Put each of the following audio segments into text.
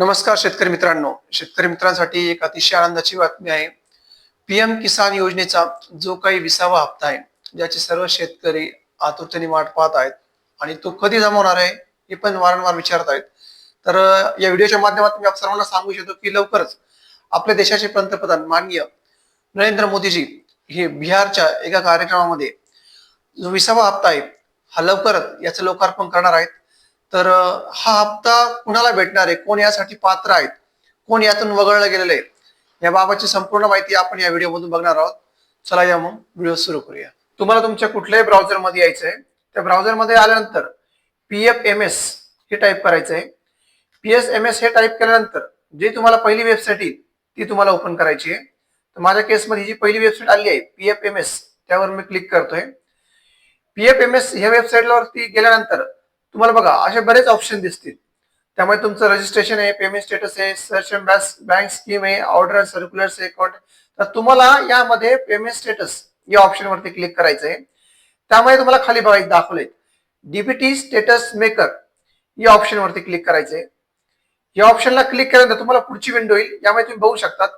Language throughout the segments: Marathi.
नमस्कार शेतकरी मित्रांनो. शेतकरी मित्रांसाठी एक अतिशय आनंदाची बातमी आहे. पीएम किसान योजनेचा जो काही विसावा हप्ता आहे ज्याचे सर्व शेतकरी आतुरतेने वाट पाहत आहेत आणि तो कधी जमा होणार आहे हे पण वारंवार विचारत आहेत. तर या व्हिडिओच्या माध्यमातून मी आप सर्वांना सांगू इच्छितो की लवकरच आपल्या देशाचे पंतप्रधान माननीय नरेंद्र मोदीजी हे बिहारच्या एका कार्यक्रमामध्ये जो विसावा हप्ता आहे हा लवकरच याचं लोकार्पण करणार आहेत. तर हा हप्ता कुणाला भेटणार आहे? कोण यासाठी पात्र आहेत? कोण यातून वगळलं गेलेलं आहे? याबाबतची संपूर्ण माहिती आपण या व्हिडिओमधून बघणार आहोत. चला या मग व्हिडिओ सुरू करूया. तुम्हाला तुमच्या कुठल्याही ब्राउझरमध्ये यायचंय यायचं आहे त्या ब्राउझरमध्ये आल्यानंतर पी एफ एम एस हे टाईप करायचं आहे. पी एस एम एस हे टाईप केल्यानंतर जी तुम्हाला पहिली वेबसाईट येईल ती तुम्हाला ओपन करायची आहे. तर माझ्या केसमध्ये जी पहिली वेबसाईट आली आहे पी एफ एम एस त्यावर मी क्लिक करतोय. पी एफ एम एस ह्या वेबसाईटवरती गेल्यानंतर तुम्हाला बघा असे बरेच ऑप्शन दिसतील. त्यामुळे तुमचं रजिस्ट्रेशन आहे पेमेंट स्टेटस आहे सर्च अँड बँक स्कीम आहे ऑर्डर सर्क्युलर्स आहे अकाउंट तर तुम्हाला यामध्ये पेमेंट स्टेटस या ऑप्शनवरती क्लिक करायचं आहे. त्यामुळे तुम्हाला खाली बघायचं दाखवले डीबीटी स्टेटस मेकर या ऑप्शनवरती क्लिक करायचंय या ऑप्शनला क्लिक केल्यानंतर तुम्हाला पुढची विंडो येईल. यामध्ये तुम्ही बघू शकतात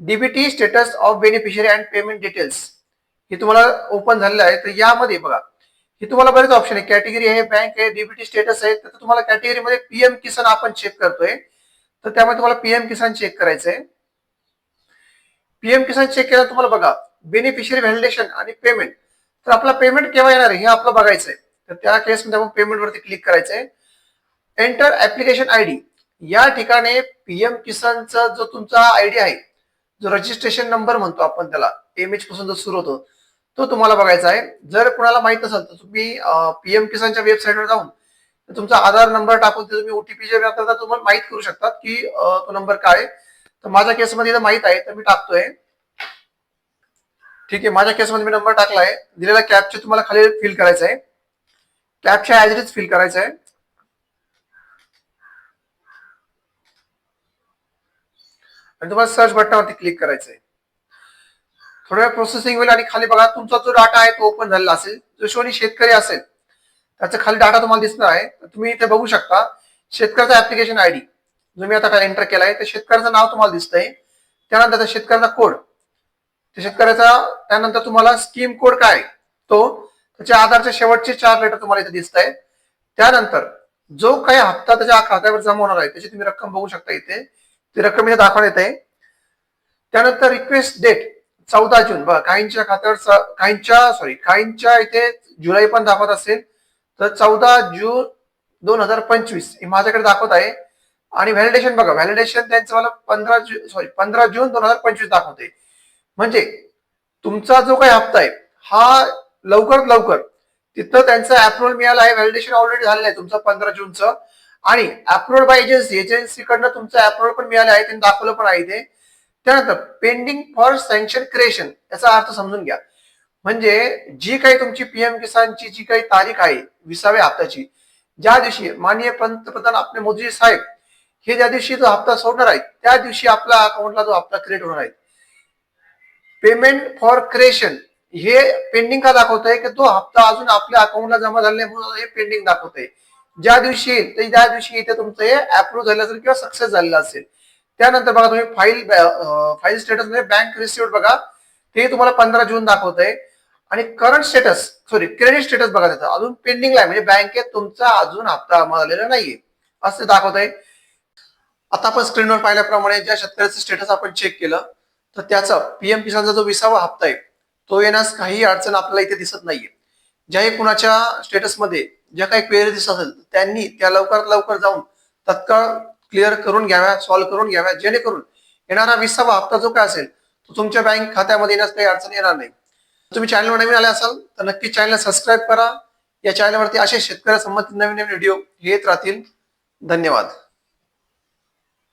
DBT status of beneficiary and payment details हे तुम्हाला ओपन झालेलं आहे. तर यामध्ये बघा हे तुम्हाला बरेच ऑप्शन आहे. कॅटेगरी आहे बँक आहे डीबीटी स्टेटस आहे. तर तुम्हाला कॅटेगरीमध्ये पीएम किसान आपण चेक करतोय. तर त्यामध्ये तुम्हाला पीएम किसान चेक करायचं आहे पीएम किसान चेक केलं तुम्हाला बघा बेनिफिशियरी व्हॅलिडेशन आणि पेमेंट तर आपला पेमेंट केव्हा येणार आहे हे आपलं बघायचं आहे तर त्या केसमध्ये आपण पेमेंट वरती क्लिक करायचं आहे एंटर ऍप्लिकेशन आयडी या ठिकाणी पीएम किसानचा जो तुमचा आयडी आहे जो रजिस्ट्रेशन नंबर म्हणतो आपण त्याला एम एच पासून जो सुरू होतो तो तुम्हाला बघायचा आहे. जर कुणाला माहीत असेल तर तुम्ही पीएम किसानच्या वेबसाईटवर जाऊन तुमचा आधार नंबर टाकून ते तुम्ही ओटीपी जे करता तुम्हाला माहीत करू शकतात की तो नंबर काय आहे. तर माझ्या केसमध्ये माहीत आहे तर मी टाकतोय. ठीक आहे माझ्या केसमध्ये मी नंबर टाकलाय दिलेला कॅपचे तुम्हाला खाली फिल करायचं आहे. कॅपच्या ऍज फिल करायचं आहे. आणि तुम्हाला सर्च बटनावरती क्लिक करायचं आहे. थोड्या वेळ प्रोसेसिंग होईल आणि खाली बघा तुमचा जो डाटा आहे तो ओपन झालेला असेल जो शोनी शेतकरी असेल त्याचा खाली डाटा तुम्हाला दिसणार आहे. तर तुम्ही इथे बघू शकता शेतकऱ्याचा ऍप्लिकेशन आयडी जो मी आता एंटर केलाय ते शेतकऱ्याचं नाव तुम्हाला दिसतंय. त्यानंतर शेतकऱ्याचा कोड त्या शेतकऱ्याचा त्यानंतर तुम्हाला स्कीम कोड काय तो त्याच्या आधारचे शेवटचे चार लेटर तुम्हाला इथे दिसत आहेत त्यानंतर जो काही हप्ता त्याच्या खात्यावर जमा होणार आहे त्याची तुम्ही रक्कम बघू शकता इथे. ती रक्कम इथे दाखवण्यात येते. त्यानंतर रिक्वेस्ट डेट चौदा जून. बघा काहींच्या खात्यावर काहींच्या सॉरी काहींच्या इथे जुलै पण दाखवत असेल तर चौदा जून दोन हजार पंचवीस हे माझ्याकडे दाखवत आहे. आणि व्हॅलिडेशन बघा व्हॅलिडेशन त्यांचं मला पंधरा जून सॉरी पंधरा जून दोन हजार पंचवीस दाखवते म्हणजे तुमचा जो काही हप्ता आहे हा लवकरात लवकर तिथं त्यांचं अप्रुव्हल मिळालं आहे व्हॅलिडेशन ऑलरेडी झालेलं आहे तुमचं पंधरा जूनचं. आणि अप्रुव्हल बाय एजन्सी एजन्सीकडनं तुमचं अप्रुव्हल पण मिळालं आहे त्यांनी दाखवलं पण आहे ते त्यानंतर पेंडिंग फॉर सँक्शन क्रिएशन याचा अर्थ समजून घ्या. म्हणजे जी काही तुमची पीएम किसानची जी काही तारीख आहे विसाव्या हप्त्याची ज्या दिवशी माननीय पंतप्रधान आपले मोदी साहेब हे ज्या दिवशी जो हप्ता सोडणार आहेत त्या दिवशी आपल्या अकाउंटला जो हप्ता क्रिएट होणार आहे. पेमेंट फॉर क्रिएशन हे पेंडिंग का दाखवतंय? की तो हप्ता अजून आपल्या अकाउंटला जमा झाला म्हणून हे पेंडिंग दाखवतंय. ज्या दिवशी येईल तर त्या दिवशी इथे तुमचं हे अप्रूव्ह झालं असेल किंवा सक्सेस झालेलं असेल. त्यानंतर बघा तुम्ही फाईल फाईल स्टेटस म्हणजे बँक रिसिव्ह बघा. ते तुम्हाला पंधरा जून दाखवतंय. आणि current status sorry credit status बघा त्याचा. अजून पेंडिंगला म्हणजे आहे म्हणजे बँकेत तुमचा अजून हप्ता जमा झालेला नाहीये. असं दाखवत आहे आता आपण स्क्रीनवर पाहिल्याप्रमाणे ज्या शेतकऱ्याचं स्टेटस आपण चेक केलं तर त्याचा पीएम किसानचा जो विसावा हप्ता आहे तो येण्यास काही अडचण आपल्याला इथे दिसत नाहीये. ज्याही कुणाच्या स्टेटसमध्ये ज्या काही क्वेरी दिसत असेल त्यांनी त्या लवकरात लवकर जाऊन तत्काळ क्लिअर करून घ्याव्या सॉल्व्ह करून घ्याव्या जेणेकरून येणारा विसावा हप्ता जो काय असेल तो तुमच्या बँक खात्यामध्ये येण्यास काही अडचण येणार नाही. तुम्ही चॅनलवर नवीन आले असाल तर नक्की चॅनलला सबस्क्राईब करा. या चॅनलवरती असे शेतकऱ्या संबंधित नवीन नवीन व्हिडिओ येत राहतील. धन्यवाद.